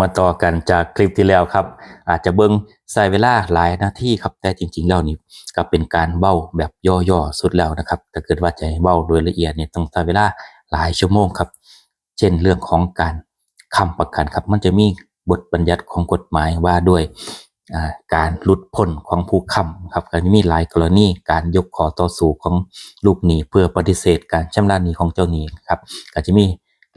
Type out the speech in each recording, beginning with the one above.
มาต่อกันจากคลิปที่แล้วครับ อาจจะเบิ้งใส่เวลาหลายนาทีครับ แต่จริง ๆ แล้วนี่ก็เป็นการเบ้าแบบย่อๆสุดแล้วนะครับถ้าเกิดว่าจะให้เบ้าโดยละเอียดเนี่ยต้องใช้เวลาหลายชั่วโมงครับ เช่นเรื่องของการค้ำประกันครับ มันจะมีบทบัญญัติของกฎหมายว่าด้วยการหลุดพ้นของผู้ค้ำครับก็จะมีหลายกรณีการยกขอต่อสู้ของลูกหนี้เพื่อปฏิเสธ การชำระหนี้ของเจ้าหนี้ครับก็จะมี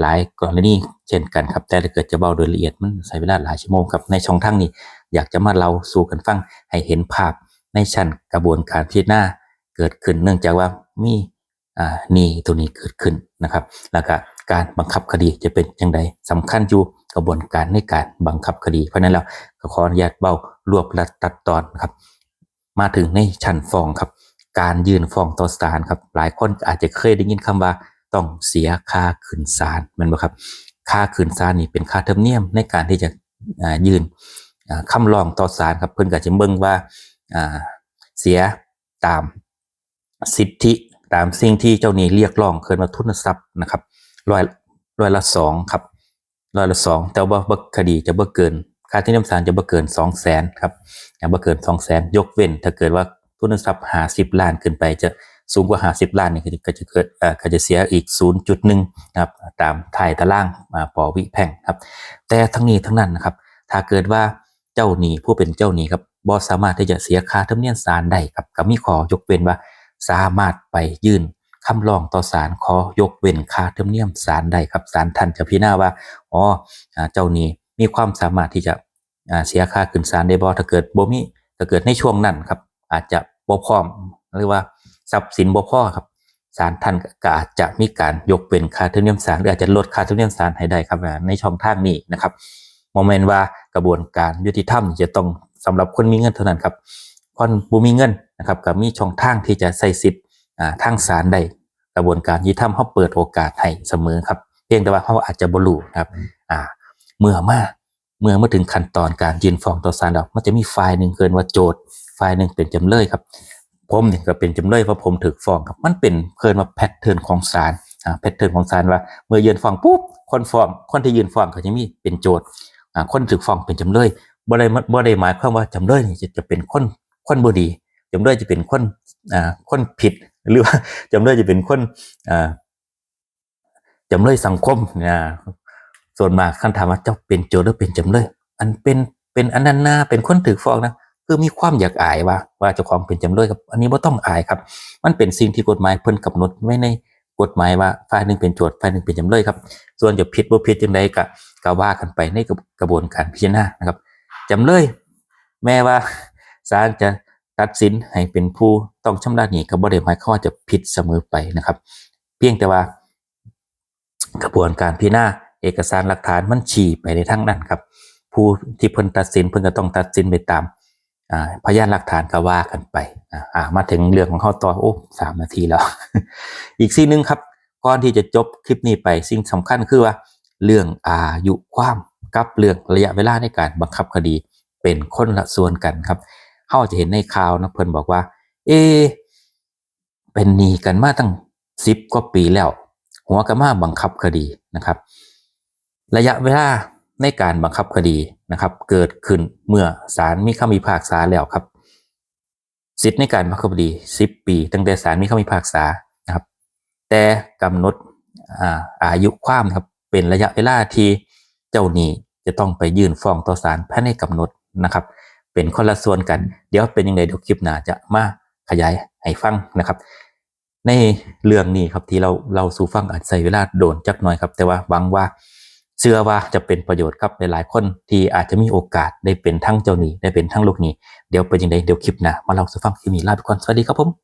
หลายกรณีเช่นกันครับ แต่ถ้าเกิดจะเบาโดยละเอียดมันใช้เวลาหลายชั่วโมงครับในช่องทางนี้ อยากจะมาเล่าสู่กันฟังให้เห็นภาพในชั้นกระบวนการพิจารณาเกิดขึ้นเนื่องจากว่ามีอ่าหนี้ตัวนี้เกิดขึ้นนะครับ แล้วก็การบังคับคดีจะเป็นอย่างไรสำคัญอยู่กระบวนการในการบังคับคดี เพราะนั้นแล้วก็ขออนุญาตเบารวบรัดตัดตอนครับ มาถึงในชั้นฟ้องครับ การยื่นฟ้องต่อศาลครับ หลายคนอาจจะเคยได้ยินคำว่า ต้องเสียค่าขึ้นศาลมันบ่ครับ ค่าขึ้นศาลนี่เป็นค่าธรรมเนียมในการที่จะยื่นอ่าคำร้องต่อศาลครับ เพิ่นก็จะเบิ่งว่าเสียตามสิทธิตามสิ่งที่เจ้าหนี้เรียกร้องเคินว่าทุนทรัพย์นะครับร้อยร้อยละสองครับร้อยละสองแต่ว่าบคดีจะบ่เกิน ค่าที่น้ำศาลจะบ่เกินสองแสนครับบ่เกินสองแสนยกเว้นถ้าเกิดว่า ทุนทรัพย์หาสิบล้านขึ้นไปจะสูงกว่าหาสิบล้านนี่ก็จะเกิดเอ่อก็จะเสียอีก 0.1นะครับตามถ่ายตารางมาปอวิแพ่งครับ แต่ทั้งนี้ทั้งนั้นนะครับ ถ้าเกิดว่าเจ้าหนี้ผู้เป็นเจ้าหนี้ครับบ่สามารถที่จะเสียค่าธรรมเนียมศาลได้ครับก็มีขอยกเว้นว่าสามารถไปยื่นคำร้องต่อศาลขอยกเว้นค่าธรรมเนียมศาลได้ครับศาลท่านจะพิจารณาว่าอ๋อเจ้าหนี้มีความสามารถที่จะเสียค่าขึ้นศาลได้บ่ถ้าเกิดบ่มีถ้าเกิดในช่วงนั้นครับอาจจะ บ่พร้อม หรือว่าทรัพย์สินบ่พอครับศาลท่านก็อาจจะมีการยกเว้นค่าธรรมเนียมศาลหรืออาจจะลดค่าธรรมเนียมศาลให้ได้ครับอ่าในช่องทางนี้นะครับโมเมนต์ว่ากระบวนการยุติธรรมจะต้องสำหรับคนมีเงินเท่านั้นครับคนบ่มีเงินนะครับก็มีช่องทางที่จะใช้สิทธิ์อ่าทางศาลได้กระบวนการยุติธรรมเขาเปิดโอกาสให้เสมอครับ เพียงแต่ว่าเขาอาจจะบ่รู้นะครับอ่าเมื่อมาเมื่อมาถึงขั้นตอนการยื่นฟ้องต่อศาลแล้วมันจะมีฝ่ายหนึ่งเกินว่าโจทย์ฝ่ายหนึ่งเป็นจำเลยครับ ผมนี่ก็เป็นจำเลยเพราะผมถูกฟ้องครับมันเป็นเกินมาแพทเทิร์นของศาลอ่าแพทเทิร์นของศาลว่า เมื่อยื่นฟ้องปุ๊บคนฟ้องคนที่ยื่นฟ้องเขาจะมีเป็นโจทย์อ่าคนถูกฟ้องเป็นจำเลยบ่ได้บ่ได้หมายความว่าจำเลยนี่จะจะเป็นคนคนบ่ดีจำเลยจะเป็นคนอ่าคนผิด หรือว่าจำเลยจะเป็นคนอ่าจำเลยสังคมนะส่วนมากคันถามว่าเจ้าเป็นโจทย์หรือเป็นจำเลย อันเป็นเป็นอันนั้นนาเป็นคนถือฟ้องนะ อมีความอยากอายว่าว่าเจ้าของเป็นจำเลยครับ อันนี้บ่ต้องอายครับ มันเป็นสิ่งที่กฎหมายเพิ่นกำหนดไว้ในกฎหมายว่าฝ่ายหนึ่งเป็นโจทย์ฝ่ายหนึ่งเป็นจำเลยครับ ส่วนจะผิดบ่ผิดจังไดก็ก็ว่ากันไปในกระบวนการพิจารณานะครับจำเลย แม้ว่าศาลจะตัดสินให้เป็นผู้ต้องชำระหนี้ก็บ่ได้หมายความว่าจะผิดเสมอไปนะครับ เพียงแต่ว่า กระบวนการพิจารณาเอกสารหลักฐานมันชี้ไปในทางนั้นครับ ผู้ที่เพิ่นตัดสินเพิ่นก็ต้องตัดสินไปตาม พยานหลักฐานก็ว่ากันไปอ่ามาถึงเรื่องของเขาต่อโอ้สามนาทีแล้ว อีกสิ่งหนึ่งครับก่อนที่จะจบคลิปนี้ไปสิ่งสำคัญคือว่า เรื่องอายุความกับเรื่องระยะเวลาในการบังคับคดีเป็นคนละส่วนกันครับเขาจะเห็นในข่าวนะเพิ่นบอกว่า เอ เป็นหนี้กันมาตั้งสิบกว่าปีแล้ว หัวก็มาบังคับคดีนะครับ ระยะเวลา ในการบังคับคดีนะครับ เกิดขึ้นเมื่อศาลมีคำพิพากษาแล้วครับ สิทธิในการบังคับคดีสิบปี ตั้งแต่ศาลมีคำพิพากษานะครับ แต่กำหนดอาอายุความครับเป็นระยะเวลาที่เจ้าหนี้จะต้องไปยื่นฟ้องต่อศาลภายในกำหนดนะครับ เป็นคนละส่วนกัน เดี๋ยวเป็นยังไงเดี๋ยวคลิปหน้าจะมาขยายให้ฟังนะครับ ในเรื่องนี้ครับที่เราเราสู่ฟังอาจใช้เวลาโดนจักหน่อยครับ แต่ว่าหวังว่า เชื่อว่าจะเป็นประโยชน์ครับหลายๆคนที่อาจจะมีโอกาสได้เป็นทั้งเจ้าหนี้ได้เป็นทั้งลูกหนี้เดี๋ยวเป็นยังไงเดี๋ยวคลิปหนะมาเล่าสู่ฟังคลิปนี้ลาไปก่อนสวัสดีครับผม